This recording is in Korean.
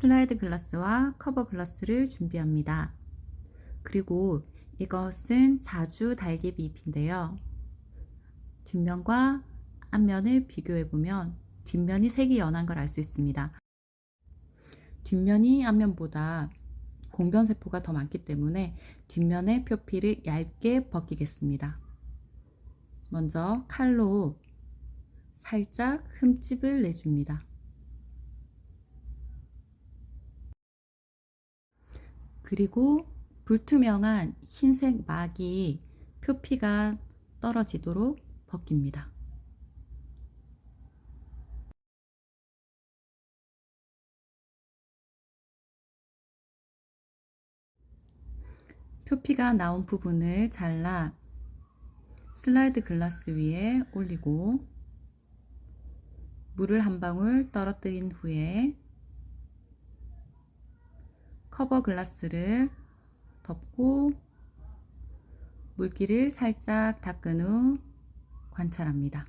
슬라이드 글라스와 커버 글라스를 준비합니다. 그리고 이것은 자주 달개비 잎인데요. 뒷면과 앞면을 비교해 보면 뒷면이 색이 연한 걸 알 수 있습니다. 뒷면이 앞면보다 공변세포가 더 많기 때문에 뒷면의 표피를 얇게 벗기겠습니다. 먼저 칼로 살짝 흠집을 내줍니다. 그리고 불투명한 흰색 막이 표피가 떨어지도록 벗깁니다. 표피가 나온 부분을 잘라 슬라이드 글라스 위에 올리고 물을 한 방울 떨어뜨린 후에 커버 글라스를 덮고 물기를 살짝 닦은 후 관찰합니다.